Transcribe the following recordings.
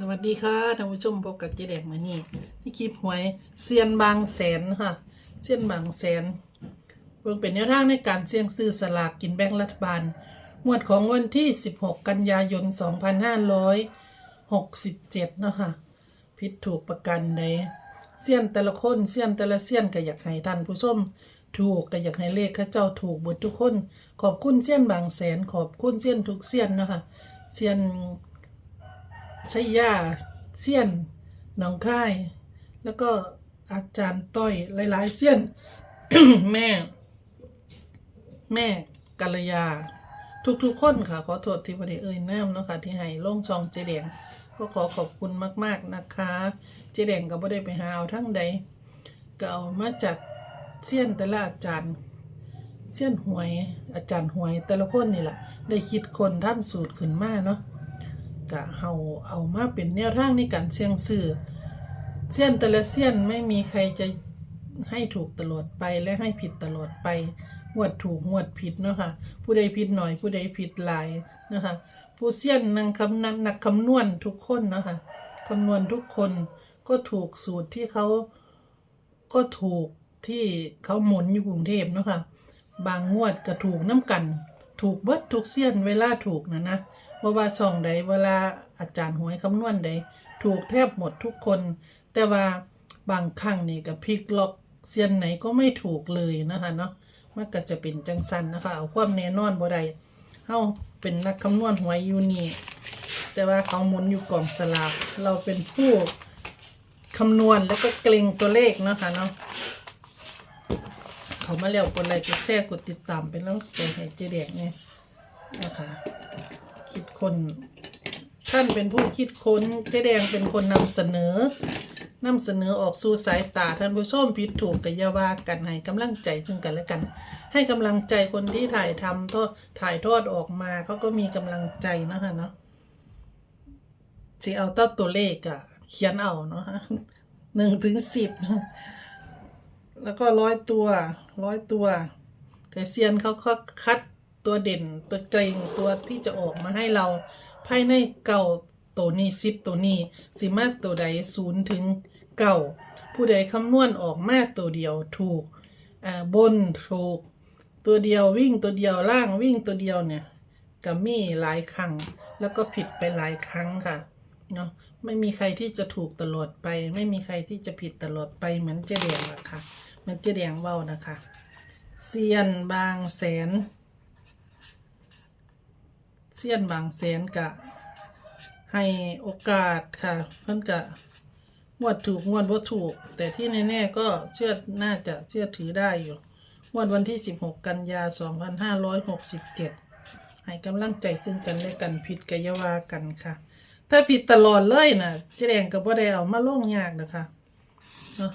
สวัสดีค่ะท่านผู้ชมพบกับเจ๊แดงมานี่ที่คลิปหวยเซียนบางแสนค่ะเซียนบางแสนเพิ่งเป็นแนวทางในการเสี่ยงซื้อสลากกินแบ่งรัฐบาลงวดของวันที่ 16 กันยายน 2567 เนาะค่ะผิดถูกประกันใดเซียนแต่ละคนเซียนแต่ละเซียนก็อยากให้ท่านผู้ชมถูกก็อยากให้เลขข้าเจ้าถูกเบิดทุกคน ขอบคุณเซียนบางแสน ขอบคุณเซียนทุกเซียนนะคะเซียน ชัยยาเซียนหนองค่าย แล้วก็อาจารย์ต้อยหลาย ๆ เซียน แม่ แม่กัลยา ทุก ๆ คนค่ะ ขอโทษที่ไม่ได้เอ่ยนามเนาะค่ะ ที่ให้ลงช่องเจแดงก็ขอขอบคุณมาก ๆ นะคะ เจแดงก็ไม่ได้ไปหาเอาทั้งใดก็เอามาจากเซียนแต่ละอาจารย์เซียนหวย อาจารย์หวยแต่ละคนนี่แหละได้คิดคนทำสูตรขึ้นมาเนาะ ก็เฮาเอามาเป็นแนวทางในการเสี่ยงซื้อเสี้ยนแต่ละเสี้ยนไม่มีใครจะให้ถูกตลอดไปและให้ผิดตลอดไปงวดถูกงวดผิดเนาะค่ะผู้ใดผิดหน่อย ผู้ใดผิดหลายนะคะผู้เสี้ยนนังคำนักนักคำนวณทุกคนเนาะค่ะคำนวณทุกคนก็ถูกสูตรที่เขาก็ถูกที่เขาหมุนอยู่กรุงเทพเนาะค่ะบางงวดก็ถูกน้ำกัน ถูกเบิดทุกเสี้ยนเวลาถูกนะนะว่าว่าช่องใดเวลาอาจารย์หวยคำนวณใดถูกแทบหมดทุกคน แต่ว่าบางครั้งนี่กับพลิกล็อกเสี้ยนไหนก็ไม่ถูกเลยนะคะเนาะมันก็จะเป็นจังสันนะคะ เอาความแน่นอนบ่ได้เฮาเป็นนักคำนวณหวยอยู่นี่แต่ว่าเขาหมุนอยู่กล่องสลากเราเป็นผู้คำนวณแล้วก็เกรงตัวเลขนะคะเนาะเขามาแล้วกดไลค์กดแชร์กดติดตามเป็นแล้วใจให้เจแดกเนี่ยนะคะ คิดคนท่านเป็นผู้คิดค้นเจแดงเป็นคนนำเสนอนำเสนอออกสู่สายตาท่านผู้ชมผิดถูกกัยาวากันให้กำลังใจซึ่งกันและกัน ให้กำลังใจคนที่ถ่ายทำทอดถ่ายทอดออกมาเขาก็มีกำลังใจนะคะเนาะสิเอาเต้าตัวเลขอะเขียนเอาเนาะหนึ่งถึงสิบแล้วก็ร้อยตัวร้อยตัวแต่เซียนเขาก็คัด ตัวเด่นตัวเกรงตัวที่จะออกมาให้เราภายในเก่าตัวนี้สิบตัวนี้สิมาตัวใดศูนย์ถึงเก่าผู้ใดคำนวณออกมาตัวเดียวถูกอ่าบนถูก ตัวเดียววิ่งตัวเดียวล่างวิ่งตัวเดียวเนี่ยก็มีหลายครั้งแล้วก็ผิดไปหลายครั้งค่ะเนาะไม่มีใครที่จะถูกตลอดไป ไม่มีใครที่จะผิดตลอดไปเหมือนเจแดงหรอกค่ะเหมือนเจแดงเว้านะคะเซียนบางแสน เซียนบางแสนกะ ให้โอกาสค่ะ เพิ่อนกะงวดถูกงวดว่าถูก แต่ที่แน่ๆก็เชื่อน่าจะเชื่อถือได้อยู่งวดวันที่ 16 กันยา 2567 ให้กำลังใจซึ่งกันและกันผิดกายาวากันค่ะ ถ้าผิดตลอดเลยนะเจ๊แดงก็บ่ได้เอามาลงยากนะคะเนาะ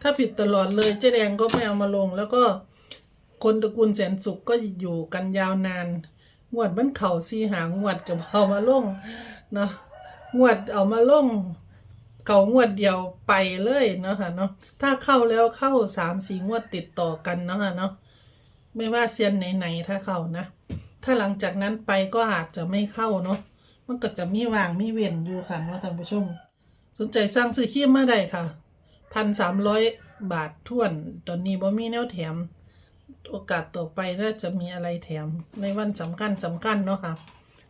ถ้าผิดตลอดเลยเจ๊แดงก็ไม่เอามาลง แล้วก็คนตระกูลแสนสุขก็อยู่กันยาวนาน งวดมันเข่าซีหางวดกับเอามาลงเนาะงวดเอามาลงเก่างวดเดียวไปเลยเนาะค่ะเนาะถ้าเข้าแล้วเข้าสามสี่งวดติดต่อกันเนาะค่ะเนาะไม่ว่าเซียนไหนๆถ้าเข้านะ ถ้าหลังจากนั้นไปก็อาจจะไม่เข้าเนาะมันก็จะมีวางมีเว้นอยู่ค่ะว่าท่านผู้ชม สนใจสร้างซื้อขี้มาได้ค่ะพันสามร้อยบาทท่วน ตอนนี้บ่มีแนวแถม โอกาสต่อไปน่าจะมีอะไรแถมในวันสำคัญสำคัญเนาะค่ะ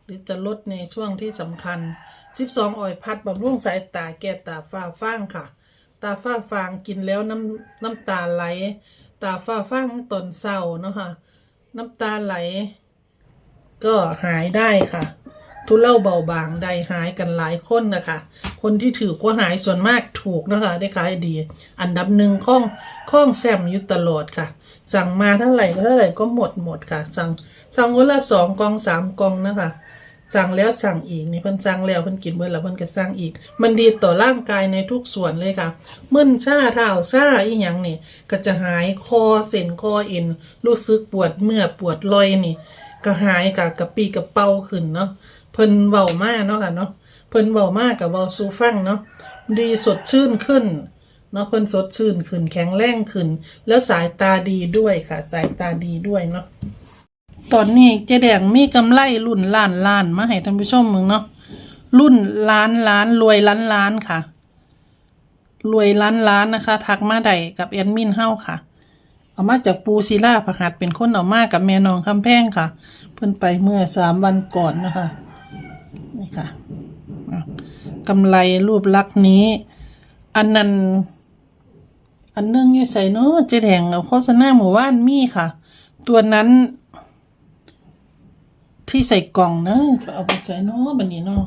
หรือจะลดในช่วงที่สำคัญ 12อ่อยพัดบำรุงสายตาแก้ตาฝ้าฟางค่ะ ตาฝ้าฟางกินแล้วน้ำน้ำตาไหล ตาฝ้าฟางตนเศร้าเนาะค่ะ น้ำตาไหล ก็หายได้ค่ะ ทุเลาเบาบางได้หายกันหลายคนนะคะ คนที่ถือว่าหายส่วนมากถูกนะคะ ได้ขายดี อันดับหนึ่งข้องข้องแซมอยู่ตลอดค่ะ สั่งมาเท่าไหร่เท่าไหร่ก็หมดหมดค่ะ สั่งสั่งวันละสองกองสามกองนะคะสั่งแล้วสั่งอีกนี่เพิ่นสั่งแล้วเพิ่นกินเบิ่แล้วเพิ่นก็สั่งอีก มันดีต่อร่างกายในทุกส่วนเลยค่ะมึนชาเท้าชาอีหยังนี่ก็จะหายคอเส้นคอเอ็นรู้สึกปวดเมื่อยปวดลอยนี่ ก็หายค่ะกระปีกระเป๋าขึ้นเนาะเพิ่นเว้ามากเนาะค่ะเนาะ เพิ่นเว้ามากกับเว้าสู่ฟังเนาะดีสดชื่นขึ้นเนาะเพิ่นสดชื่นขึ้นแข็งแรงขึ้น แล้วสายตาดีด้วยค่ะ สายตาดีด้วยเนาะตอนนี้เจ๊แดงมีกำไรรุ่นล้านล้านมาให้ท่านผู้ชมมึงเนาะรุ่นล้านล้านรวยล้านล้านค่ะ รวยล้านล้านนะคะ ทักมาได้กับแอดมินเฮ้าค่ะ เอามาจากปูศิลาประหัดเป็นคนเอามากับแม่นองคำแพงค่ะ เพิ่นไปเมื่อสามวันก่อนนะคะนี่ค่ะ กำไรรูปลักษณ์นี้ อันนั้น อันนึงอยู่ใส่เนาะเจ๊แดงเอาโฆษณาหมู่บ้านมีค่ะ ตัวนั้น ที่ใส่กล่องนะเอาไปใส่เนาะบันนี้เนาะ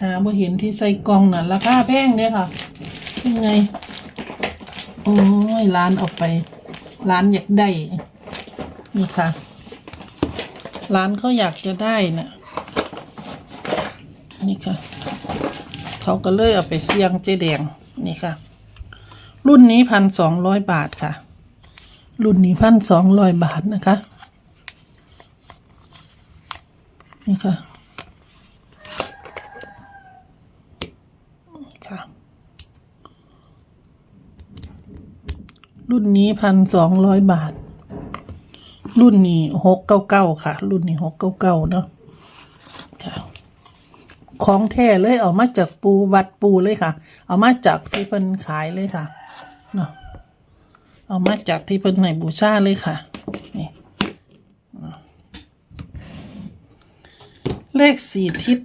หาบ่เห็นที่ใส่กล่องน่ะราคาแพงเด้ค่ะยังไง โอ้ยร้านออกไป ร้านอยากได้ นี่ค่ะ ร้านเขาอยากจะได้น่ะนี่ค่ะ เขาก็เลยเอาไปเสี่ยงเจ๊แดงนี่ค่ะ รุ่นนี้พันสองร้อยบาทค่ะ รุ่นนี้พันสองร้อยบาทนะคะ นี่ค่ะนี่ค่ะ รุ่นนี้พันสองร้อยบาท รุ่นนี้หกเก้าเก้าค่ะ รุ่นนี้หกเก้าเก้าเนาะ ของแท้เลยเอามาจากปูวัดปูเลยค่ะ เอามาจากที่เพิ่นขายเลยค่ะเนาะเอามาจากที่เพิ่นให้บูชาเลยค่ะนี่เนาะเลขสี่ทิศ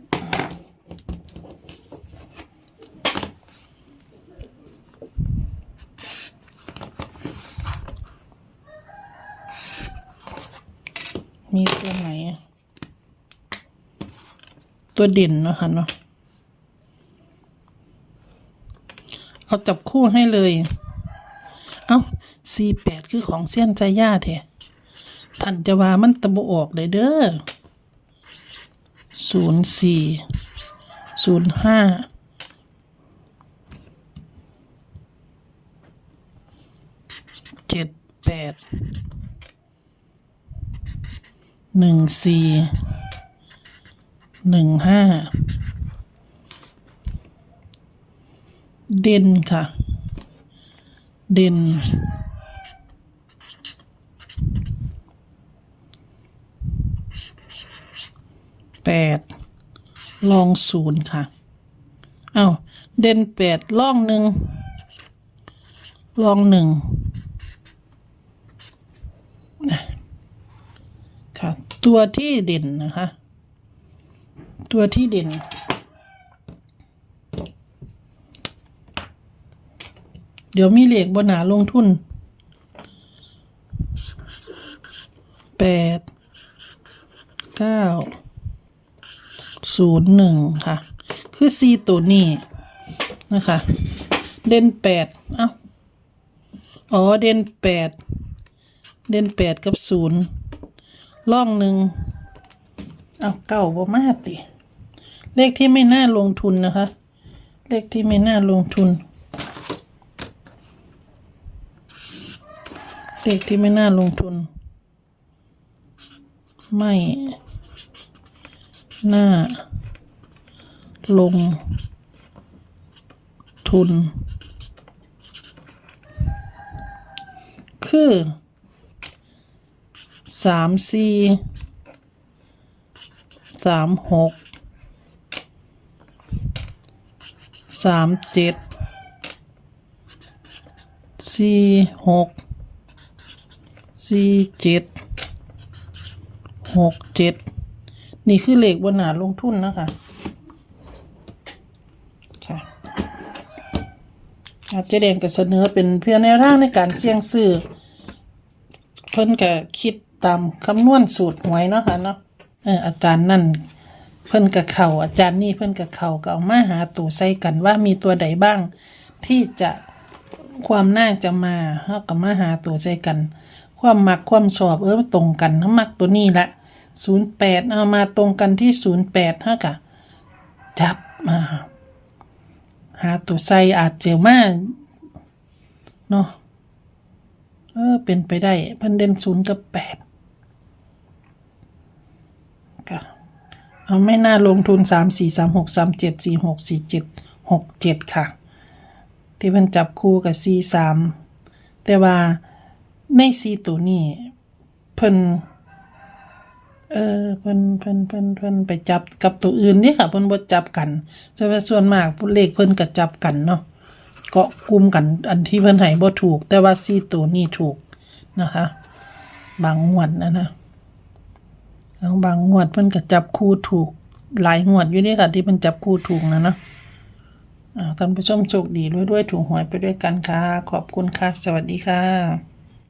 มีตัวไหนอะ ตัวเด่นเนาะค่ะเนาะเอาจับคู่ให้เลย เอาสี่แปดคือของเสี้ยนใจย่าแท้ท่านจะว่ามันตะบออกเลยเด้อศูนย์สี่ศูนย์ห้าเจ็ดแปดหนึ่งสี่ หนึ่งห้าเด่นค่ะ เด่นแปดลองศูนย์ค่ะ เอา้าเด่นแปดล่องหนึ่งลองหนึ่งนะค่ะ ตัวที่เด่นนะคะ ตัวที่เด่น เดี๋ยวมีเหล็กบนหนาลงทุนแปดเก้าศูนย์หนึ่งค่ะ คือซีตัวนี้นะคะ เด่นแปดเอ้าอ๋อ เด่นแปดเด่นแปดกับศูนย์ล่องหนึ่งเอาเก่าบ่มาติ เลขที่ไม่น่าลงทุนนะคะ เลขที่ไม่น่าลงทุน เลขที่ไม่น่าลงทุน ไม่น่าลงทุน คือสามสี่สามหก สามเจ็ดสี่หกสี่เจ็ดหกเจ็ดนี่คือเลขบนหนาลงทุนนะคะค่ะอาจจะแดงก็เสนอเป็นเพื่อแนวทางในการเสี่ยงซื้อเพิ่นก็คิดตามคำนวณสูตรหวยเนาะค่ะเนาะเอออาจารย์นั่น เพิ่นกับเขาอาจารย์นี่เพิ่นกับเขาก็เอามาหาตัวใส่กันว่ามีตัวใดบ้าง ที่จะความน่าจะมาเฮาก็มาหาตัวใส่กัน ความมักความชอบเออตรงกันเฮามักตัวนี้ละ08 เอามาตรงกันที่ 08เฮาก็จับมาหาตัวใส่อาจเจะมาเนาะเออเป็นไปได้เพิ่นเด่น0กับ8 ค่ะ เอาไม่น่าลงทุนสามสี่สามหกสามเจ็ดสี่หกสี่เจ็ดหกเจ็ดค่ะ ที่มันจับคู่กับสี่สามแต่ว่าในสี่ตัวนี้เพิ่นเออเพิ่นเพิ่นเพิ่นเพิ่นไปจับกับตัวอื่นนี่ค่ะเพิ่นบ่จับกันแต่ว่าส่วนมากเลขเพิ่นก็จับกันเนาะเกาะกลุ่มกันอันที่เพิ่นให้บ่ถูก แต่ว่าสี่ตัวนี้ถูกนะคะ บางงวดนะนะ แล้วบางงวดเพิ่นก็จับคู่ถูก หลายงวดอยู่นี่ค่ะ ที่เพิ่นจับคู่ถูกนะเนาะท่านผู้ชมโชคดีด้วยด้วยถูกหวยไปด้วยกันค่ะ ขอบคุณค่ะ สวัสดีค่ะ